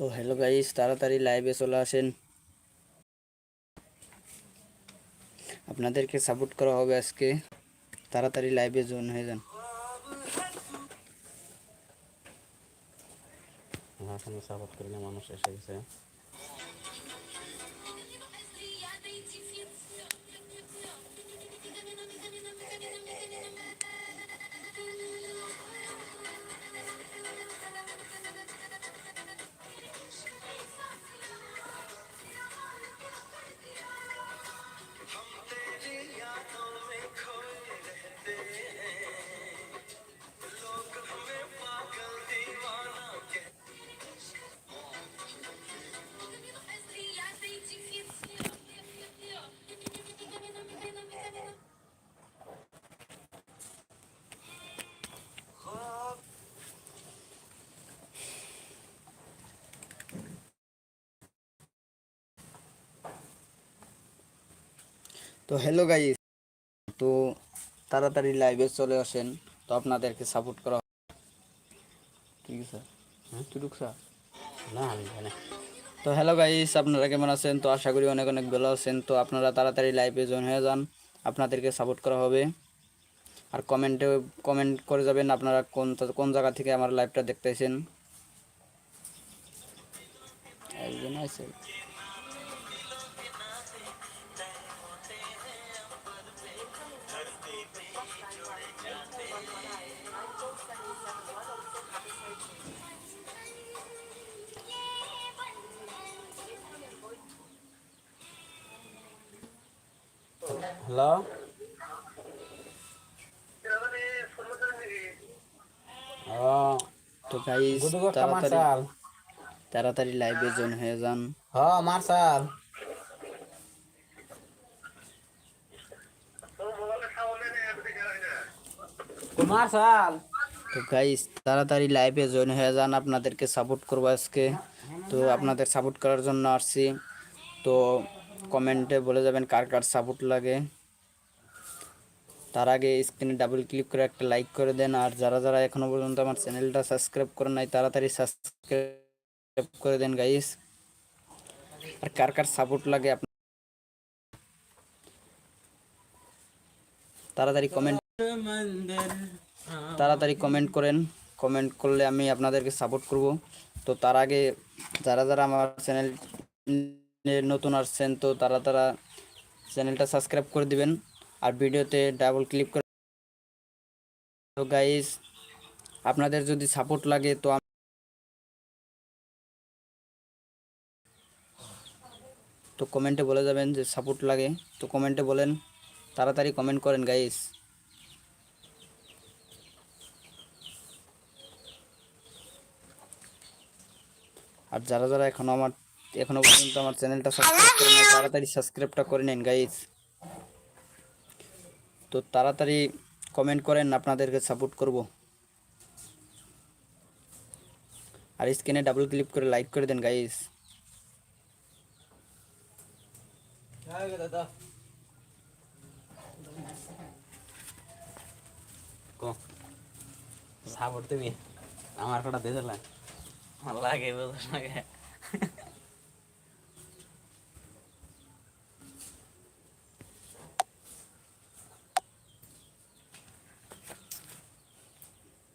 তো hello guys তাড়াতাড়ি লাইভে চলে আসেন আপনাদেরকে সাপোর্ট করা হবে আজকে তাড়াতাড়ি লাইভে জয়েন হয়ে যান আমার সঙ্গে সাপোর্ট করি না মানুষ এসে গেছে তো হ্যালো গাইস তো তাড়াতাড়ি লাইভে চলে আসেন তো আপনাদেরকে সাপোর্ট করা হবে। ঠিক আছে হ্যাঁ তুই না আমি জানি তো হ্যালো গাইস আপনারা কেমন আছেন? তো আশা করি অনেক অনেক ভালো আছেন। তো আপনারা তাড়াতাড়ি লাইভে জয়েন হয়ে যান আপনাদেরকে সাপোর্ট করা হবে। আর কমেন্টে কমেন্ট করে যাবেন আপনারা কোন কোন জায়গা থেকে আমার লাইভটা দেখতেছেন। একজন আছে। হ্যালো তো গাইস তাড়াতাড়ি তাড়াতাড়ি লাইভে জয়েন হয়ে যান। হ মার্শাল মার্শাল। তো গাইস তাড়াতাড়ি লাইভে জয়েন হয়ে যান, আপনাদেরকে সাপোর্ট করব আজকে। তো আপনাদের সাপোর্ট করার জন্য আসছি। তো কমেন্টে বলে যাবেন কার কার সাপোর্ট লাগে। তার আগে স্ক্রিনে ডাবল ক্লিক করে একটা লাইক করে দেন। আর যারা যারা এখনও পর্যন্ত আমার চ্যানেলটা সাবস্ক্রাইব করে নাই, তাড়াতাড়ি সাবস্ক্রাইব করে দেন গাইস আর কার কার সাপোর্ট লাগে আপ- তাড়াতাড়ি কমেন্ট তাড়াতাড়ি কমেন্ট করেন। কমেন্ট করলে আমি আপনাদেরকে সাপোর্ট করব। তো তার আগে যারা যারা আমার চ্যানেল নতুন আসছেন, তো তারা তারা চ্যানেলটা সাবস্ক্রাইব করে দিবেন। আর ভিডিওতে ডাবল ক্লিক করে তো গাইস আপনাদের যদি সাপোর্ট লাগে, তো তো কমেন্টে বলে যাবেন যে সাপোর্ট লাগে। তো কমেন্টে বলেন, তাড়াতাড়ি কমেন্ট করেন গাইস আর যারা যারা এখনও আমার, এখনও পর্যন্ত আমার চ্যানেলটা সাবস্ক্রাইব করে নাই, তাড়াতাড়ি সাবস্ক্রাইবটা করে নিন গাইজ তো তাড়াতাড়ি কমেন্ট করেন, আপনাদেরকে সাপোর্ট করব। আর স্ক্রিনে ডাবল ক্লিক করে লাইক করে দেন গাইজ সাপোর্ট তুমি? আমার কটা দিয়ে দিলাম আমার লাগে বুঝছ লাগে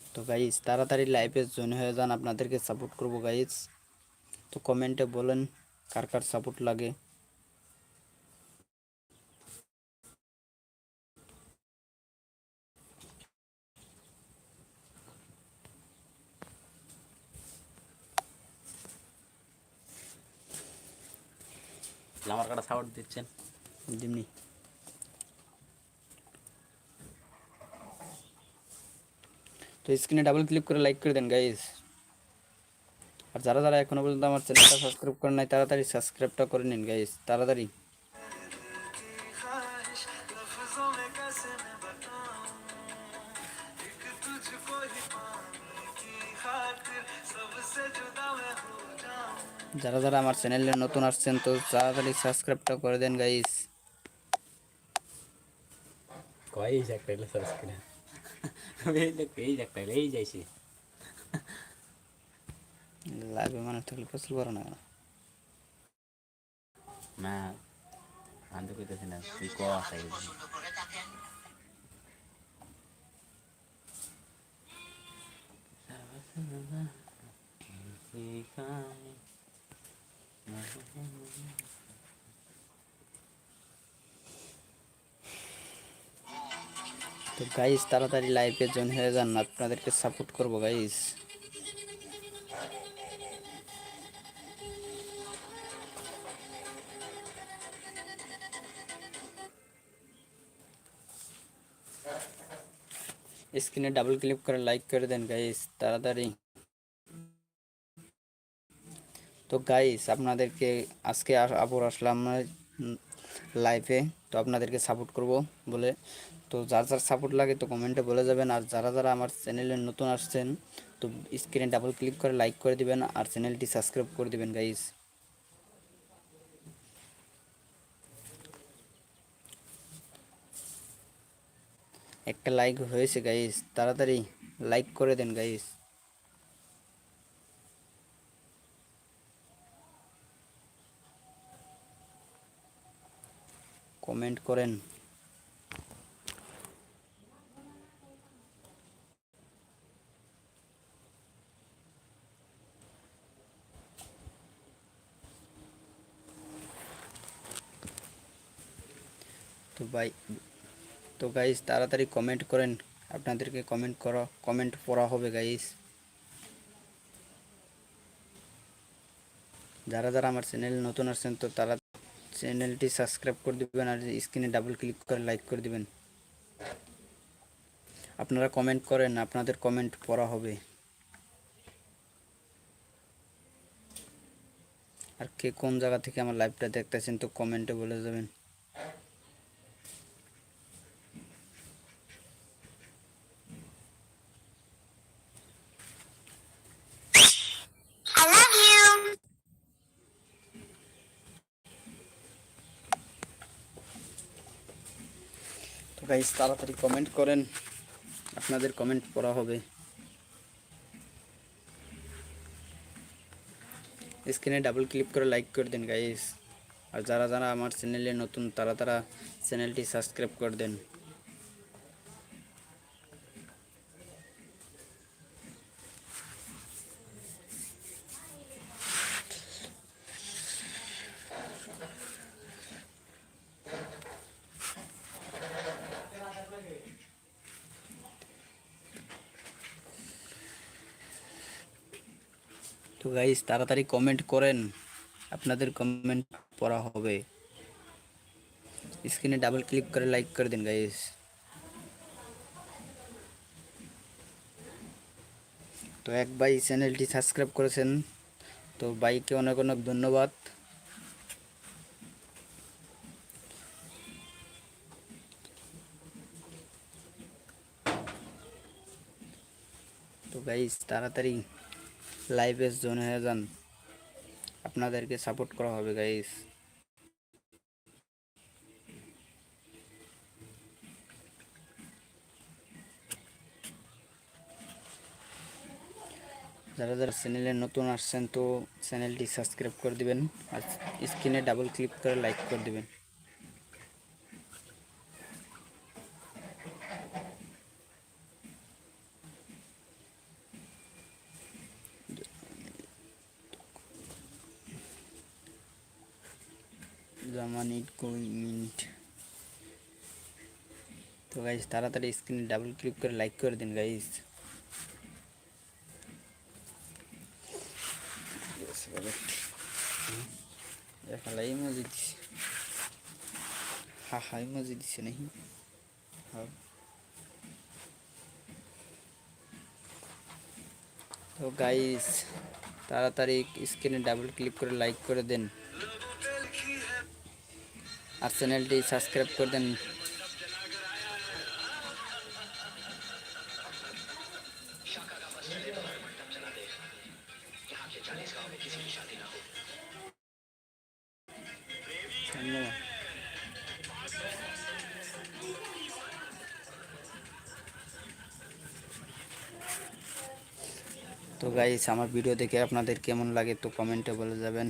তো গাইজ তাড়াতাড়ি লাইভে জয়েন হয়ে যান আপনাদেরকে সাপোর্ট করব গাইজ তো কমেন্টে বলেন কার কার সাপোর্ট লাগে আমার কাটা সাপোর্ট দিচ্ছেন। যেমনি তো স্ক্রিনে ডাবল ক্লিক করে লাইক করে দেন গাইজ আর যারা যারা এখনও পর্যন্ত আমার চ্যানেলটা সাবস্ক্রাইব করেন নাই, তাড়াতাড়ি সাবস্ক্রাইবটা করে নিন গাইজ তাড়াতাড়ি। যারা যারা আমার চ্যানেলে নতুন আসছেন তো তাড়াতাড়ি সাবস্ক্রাইবটা করে দেন গাইস কয় এই যে একটা সাবস্ক্রাইব এই দেখ এই যে একটা এই যাইছি লাইভে মানে থাকলে পছন্দ করো না কেন? না কইতেছি না তুই ক আসাই তো গাইস তাড়াতাড়ি লাইভে জয়েন হয়ে যান, আপনাদেরকে সাপোর্ট করব গাইস স্ক্রিনে ডাবল ক্লিক করে লাইক করে দেন গাইস তাড়াতাড়ি। তো গাইস আপনাদেরকে আজকে আবার আসলাম লাইভে তো আপনাদেরকে সাপোর্ট করব বলে। তো যার যার সাপোর্ট লাগে তো কমেন্টে বলে যাবেন। আর যারা যারা আমার চ্যানেলে নতুন আসছেন, তো স্ক্রিনে ডাবল ক্লিক করে লাইক করে দিবেন আর চ্যানেলটি সাবস্ক্রাইব করে দিবেন গাইস একটা লাইক হয়েছে গাইস তাড়াতাড়ি লাইক করে দেন গাইস কমেন্ট করেন। তো ভাই, তো গাইস তাড়াতাড়ি কমেন্ট করেন। আপনাদেরকে কমেন্ট করা, কমেন্ট পড়া হবে গাইস যারা যারা আমার চ্যানেল নতুন আসছেন, তো তারা চ্যানেলটি সাবস্ক্রাইব করে দিবেন আর স্ক্রিনে ডাবল ক্লিক করে লাইক করে দিবেন। আপনারা কমেন্ট করেন, আপনাদের কমেন্ট পড়া হবে। আর কে কোন জায়গা থেকে আমার লাইভটা দেখতেছেন তো কমেন্টে বলে যাবেন। তাড়াতাড়ি কমেন্ট করেন, আপনাদের কমেন্ট পড়া হবে। স্ক্রিনে ডাবল ক্লিক করে লাইক করে দেন গাইস আর যারা যারা আমার চ্যানেলে নতুন, তারা তারা চ্যানেলটি সাবস্ক্রাইব করে দেন। গাইস তাড়াতাড়ি কমেন্ট করেন। আপনাদের কমেন্ট পড়া হবে। স্ক্রিনে ডাবল ক্লিক করে লাইক করে দিন গাইস তো এক ভাই চ্যানেলটি সাবস্ক্রাইব করেছেন। তো ভাইকে অনেক অনেক ধন্যবাদ। তো গাইস তাড়াতাড়ি লাইভে জয়েন হয়ে যান। আপনাদেরকে সাপোর্ট করা হবে গাইস যারা যারা চ্যানেলে নতুন আসছেন, তো চ্যানেলটি সাবস্ক্রাইব করে দিবেন আর স্ক্রিনে ডাবল ক্লিক করে লাইক করে দিবেন। জামান ইট মিনিট তো গাইস তাড়াতাড়ি স্ক্রিনে ডাবল ক্লিক করে লাইক করে দিন গাইস খালা ইমোজি দিছে হা হা ইমোজি দিছে নাকি হ্যাঁ তো গাইস তাড়াতাড়ি স্ক্রিনে ডাবল ক্লিক করে লাইক করে দেন আর চ্যানেলটি সাবস্ক্রাইব করে দেন। তো গাইস আমার ভিডিও দেখে আপনাদের কেমন লাগে তো কমেন্টে বলে যাবেন।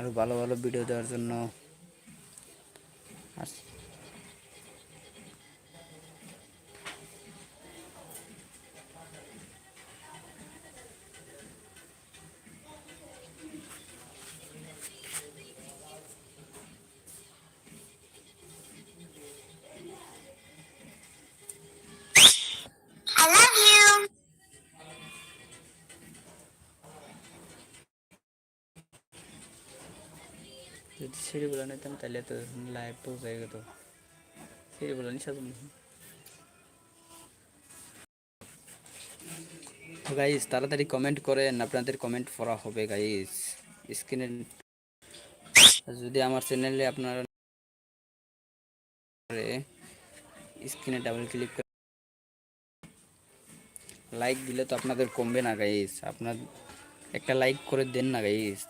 আরও ভালো ভালো ভিডিও দেওয়ার জন্য যদি নিতাম, তাহলে তাড়াতাড়ি কমেন্ট করেন, আপনাদের কমেন্ট পড়া হবে গাইস স্ক্রিনে যদি আমার চ্যানেলে আপনারা স্ক্রিনে ডাবল ক্লিক করে লাইক দিলে তো আপনাদের কমবে না গাইস আপনার একটা লাইক করে দেন না গাইস